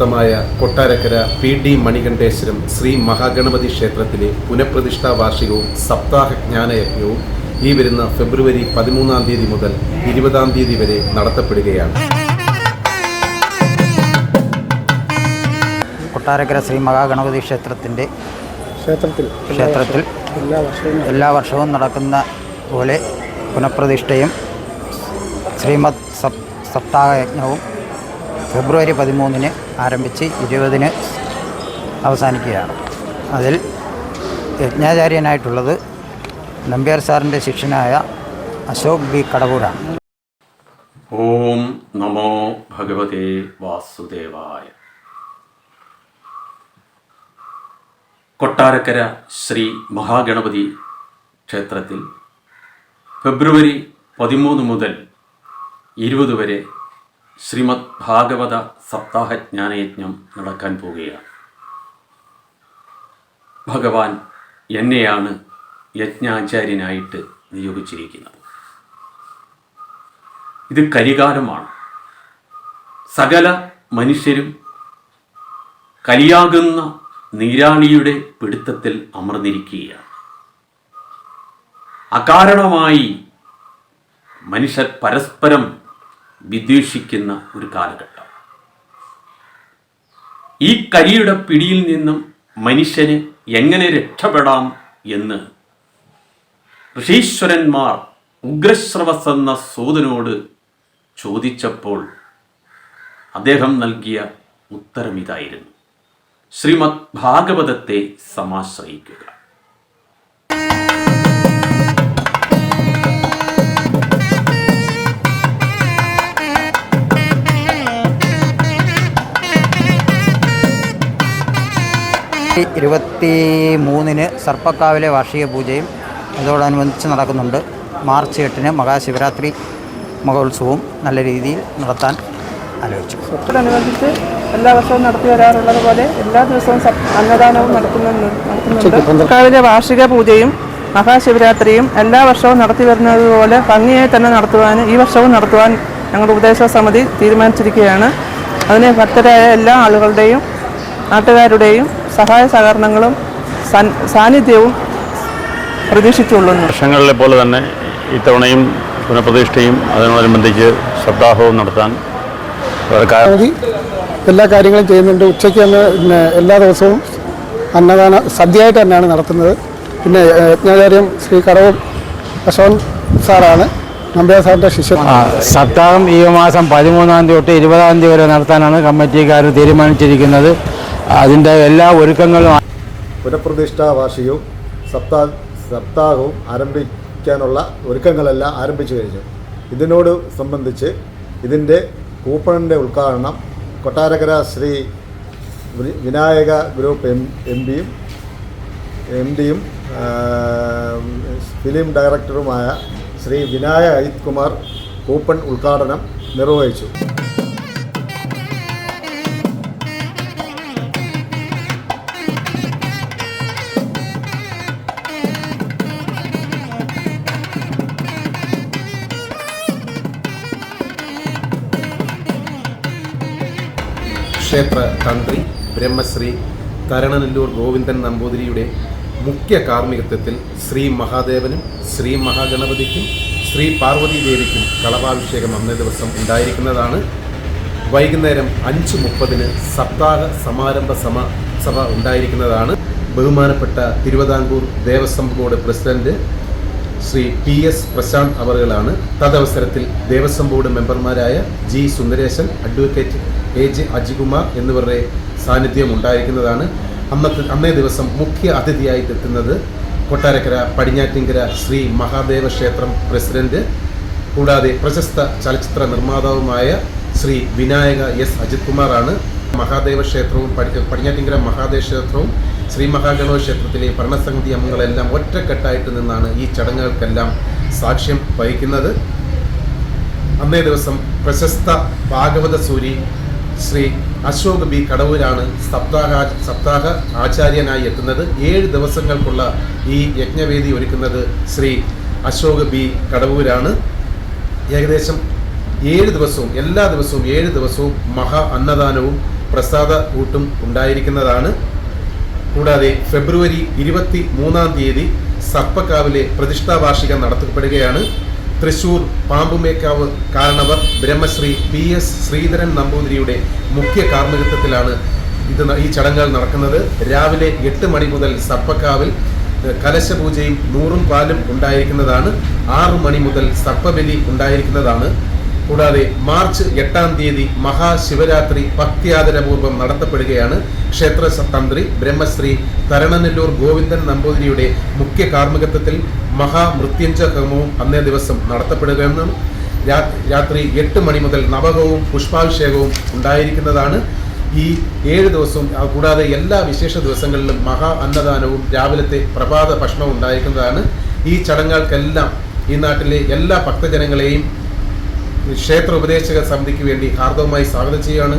പ്രശസ്തമായ Kottarakkara P D Manikandeswaram Shri Mahaganapathi ക്ഷേത്രത്തിലെ പുനഃപ്രതിഷ്ഠാ വാർഷികവും സപ്താഹ ജ്ഞാനയജ്ഞവും ഈ വരുന്ന ഫെബ്രുവരി പതിമൂന്നാം തീയതി മുതൽ ഇരുപതാം തീയതി വരെ നടത്തപ്പെടുകയാണ്. കൊട്ടാരക്കര ശ്രീ മഹാഗണപതി ക്ഷേത്രത്തിന്റെ ക്ഷേത്രത്തിൽ ക്ഷേത്രത്തിൽ എല്ലാ വർഷവും നടക്കുന്ന പോലെ പുനഃപ്രതിഷ്ഠയും ശ്രീമദ് സപ് സപ്താഹയജ്ഞവും ഫെബ്രുവരി പതിമൂന്നിന് ആരംഭിച്ച് ഇരുപതിന് അവസാനിക്കുകയാണ്. അതിൽ യജ്ഞാചാര്യനായിട്ടുള്ളത് നമ്പ്യാർ സാറിന്റെ ശിഷ്യനായ അശോക് ബി. കടവൂരാണ്. ഓം നമോ ഭഗവതേ വാസുദേവായ. കൊട്ടാരക്കര ശ്രീ മഹാഗണപതി ക്ഷേത്രത്തിൽ ഫെബ്രുവരി പതിമൂന്ന് മുതൽ ഇരുപത് വരെ ശ്രീമദ് ഭാഗവത സപ്താഹ ജ്ഞാനയജ്ഞം നടക്കാൻ പോവുകയാണ്. ഭഗവാൻ എന്നെയാണ് യജ്ഞാചാര്യനായിട്ട് നിയോഗിച്ചിരിക്കുന്നത്. ഇത് കരികാലമാണ് സകല മനുഷ്യരും കലിയാകുന്ന നീരാളിയുടെ പിടുത്തത്തിൽ അമർന്നിരിക്കുകയാണ്. അകാരണമായി മനുഷ്യർ പരസ്പരം വിദ്വേഷിക്കുന്ന ഒരു കാലഘട്ടം. ഈ കരിയുടെ പിടിയിൽ നിന്നും മനുഷ്യന് എങ്ങനെ രക്ഷപ്പെടാം എന്ന് ഋഷീശ്വരന്മാർ ഉഗ്രശ്രവസ് എന്ന സൂതനോട് ചോദിച്ചപ്പോൾ അദ്ദേഹം നൽകിയ ഉത്തരം ഇതായിരുന്നു ശ്രീമദ് ഭാഗവതത്തെ സമാശ്രയിക്കുക. ഇരുപത്തി മൂന്നിന് സർപ്പക്കാവിലെ വാർഷിക പൂജയും അതോടനുബന്ധിച്ച് നടക്കുന്നുണ്ട്. മാർച്ച് എട്ടിന് മഹാശിവരാത്രി മഹോത്സവവും നല്ല രീതിയിൽ നടത്താൻ ആലോചിച്ചു. ത്തോടനുബന്ധിച്ച് എല്ലാ വർഷവും നടത്തി വരാറുള്ളത് പോലെ എല്ലാ ദിവസവും അന്നദാനവും നടത്തുന്നുണ്ട്. സർപ്പക്കാവിലെ വാർഷിക പൂജയും മഹാശിവരാത്രിയും എല്ലാ വർഷവും നടത്തി വരുന്നത് പോലെ ഭംഗിയായി തന്നെ നടത്തുവാൻ ഈ വർഷവും നടത്തുവാൻ ഞങ്ങളുടെ ഉപദേശ സമിതി തീരുമാനിച്ചിരിക്കുകയാണ്. അതിന് ഭക്തരായ എല്ലാ ആളുകളുടെയും നാട്ടുകാരുടെയും സഹായ സഹകരണങ്ങളും സാന്നിധ്യവും പ്രതീക്ഷിച്ചുകൊള്ളുന്നു. വർഷങ്ങളിലെ പോലെ തന്നെ ഇത്തവണയും പുനഃപ്രതിഷ്ഠയും അതിനോടനുബന്ധിച്ച് സപ്താഹവും നടത്താൻ എല്ലാ കാര്യങ്ങളും ചെയ്യുന്നുണ്ട്. ഉച്ചയ്ക്ക് തന്നെ പിന്നെ എല്ലാ ദിവസവും അന്നദാന സദ്യയായിട്ട് തന്നെയാണ് നടത്തുന്നത്. പിന്നെ യജ്ഞാചാര്യം ശ്രീ കടവൂർ അശോൻ സാറാണ് നമ്പ്യാർ സാറിന്റെ ശിഷ്യൻ. ആ, സപ്താഹം ഈ മാസം പതിമൂന്നാം തീയതി തൊട്ട് ഇരുപതാം തീയതി വരെ നടത്താനാണ് കമ്മിറ്റിക്കാർ തീരുമാനിച്ചിരിക്കുന്നത്. അതിന്റെ എല്ലാ ഒരുക്കങ്ങളും പുനഃപ്രതിഷ്ഠാ വാർഷികവും സപ്താ സപ്താഹവും ആരംഭിക്കാനുള്ള ഒരുക്കങ്ങളെല്ലാം ആരംഭിച്ചു കഴിഞ്ഞു. ഇതിനോട് സംബന്ധിച്ച് ഇതിന്റെ കൂപ്പണിന്റെ ഉദ്ഘാടനം Kottarakkara Sree Vinayaka group M M പിയും എം ഡിയും ഫിലിം ഡയറക്ടറുമായ ശ്രീ വിനായക അജിത് കുമാർ കൂപ്പൺ ഉദ്ഘാടനം നിർവഹിച്ചു. ക്ഷേത്ര തന്ത്രി ബ്രഹ്മശ്രീ തരണനല്ലൂർ ഗോവിന്ദൻ നമ്പൂതിരിയുടെ മുഖ്യ കാർമ്മികത്വത്തിൽ ശ്രീ മഹാദേവനും ശ്രീ മഹാഗണപതിക്കും ശ്രീ പാർവതീദേവിക്കും കളഭാഭിഷേകം അന്നേ ദിവസം ഉണ്ടായിരിക്കുന്നതാണ്. വൈകുന്നേരം അഞ്ച് മുപ്പതിന് സപ്താഹ സമാരംഭ സമ സഭ ഉണ്ടായിരിക്കുന്നതാണ്. ബഹുമാനപ്പെട്ട Thiruvithamkoor Devaswom board president Sree P S Prasanth അവറുകളാണ്. തദവസരത്തിൽ ദേവസ്വം ബോർഡ് മെമ്പർമാരായ G Sundaresan advocate A J Ajikumar എന്നിവരുടെ സാന്നിധ്യം ഉണ്ടായിരിക്കുന്നതാണ് അന്നത്തെ അന്നേ ദിവസം മുഖ്യ അതിഥിയായി എത്തുന്നത് കൊട്ടാരക്കര പടിഞ്ഞാറ്റിങ്കര ശ്രീ മഹാദേവ ക്ഷേത്രം പ്രസിഡന്റ് കൂടാതെ പ്രശസ്ത ചലച്ചിത്ര നിർമ്മാതാവുമായ ശ്രീ വിനായക എസ് അജിത് കുമാറാണ് മഹാദേവ ക്ഷേത്രവും പടി- പടിഞ്ഞാറ്റിങ്കര മഹാദേവ ക്ഷേത്രവും ശ്രീ മഹാഗണോ ക്ഷേത്രത്തിലെ ഭരണസമിതി അംഗങ്ങളെല്ലാം ഒറ്റക്കെട്ടായിട്ട് നിന്നാണ് ഈ ചടങ്ങുകൾക്കെല്ലാം സാക്ഷ്യം വഹിക്കുന്നത്. അന്നേ ദിവസം പ്രശസ്ത ഭാഗവത സൂരി ശ്രീ അശോക് ബി കടവൂരാണ് സപ്താഹ സപ്താഹ ആചാര്യനായി എത്തുന്നത്. ഏഴ് ദിവസങ്ങൾക്കുള്ള ഈ യജ്ഞവേദി ഒരുക്കുന്നത് ശ്രീ അശോക് ബി കടവൂരാണ്. ഏകദേശം ഏഴ് ദിവസവും എല്ലാ ദിവസവും ഏഴ് ദിവസവും മഹാ അന്നദാനവും പ്രസാദ കൂട്ടും ഉണ്ടായിരിക്കുന്നതാണ്. കൂടാതെ ഫെബ്രുവരി ഇരുപത്തി മൂന്നാം തീയതി സർപ്പക്കാവിലെ പ്രതിഷ്ഠാവാർഷികം നടത്തപ്പെടുകയാണ്. തൃശൂർ പാമ്പുമേക്കാവ് കാരണവർ ബ്രഹ്മശ്രീ പി എസ് ശ്രീധരൻ നമ്പൂതിരിയുടെ മുഖ്യ കാർമ്മികത്വത്തിലാണ് ഇത് ഈ ചടങ്ങുകൾ നടക്കുന്നത്. രാവിലെ എട്ട് മണി മുതൽ സപ്പക്കാവിൽ കലശപൂജയും നൂറും പാലും ഉണ്ടായിരിക്കുന്നതാണ്. ആറു മണി മുതൽ സർപ്പബലി ഉണ്ടായിരിക്കുന്നതാണ്. കൂടാതെ മാർച്ച് എട്ടാം തീയതി മഹാശിവരാത്രി ഭക്തിയാദരപൂർവം നടത്തപ്പെടുകയാണ് ക്ഷേത്ര തന്ത്രി ബ്രഹ്മശ്രീ തരണനെല്ലൂർ ഗോവിന്ദൻ നമ്പൂതിരിയുടെ മുഖ്യ കാർമ്മികത്വത്തിൽ മഹാമൃത്യുഞ്ജ ഹോമവും അന്നേ ദിവസം നടത്തപ്പെടുകയെന്നും രാ- രാത്രി എട്ട് മണി മുതൽ നവകവും പുഷ്പാഭിഷേകവും ഉണ്ടായിരിക്കുന്നതാണ്. ഈ ഏഴ് ദിവസവും കൂടാതെ എല്ലാ വിശേഷ ദിവസങ്ങളിലും മഹാ അന്നദാനവും രാവിലത്തെ പ്രഭാത ഭക്ഷണവും ഉണ്ടായിരിക്കുന്നതാണ്. ഈ ചടങ്ങുകൾക്കെല്ലാം ഈ നാട്ടിലെ എല്ലാ ഭക്തജനങ്ങളെയും ക്ഷേത്ര ഉപദേശക സമിതിക്ക് വേണ്ടി ഹാർദവമായി സ്വാഗതം ചെയ്യുകയാണ്.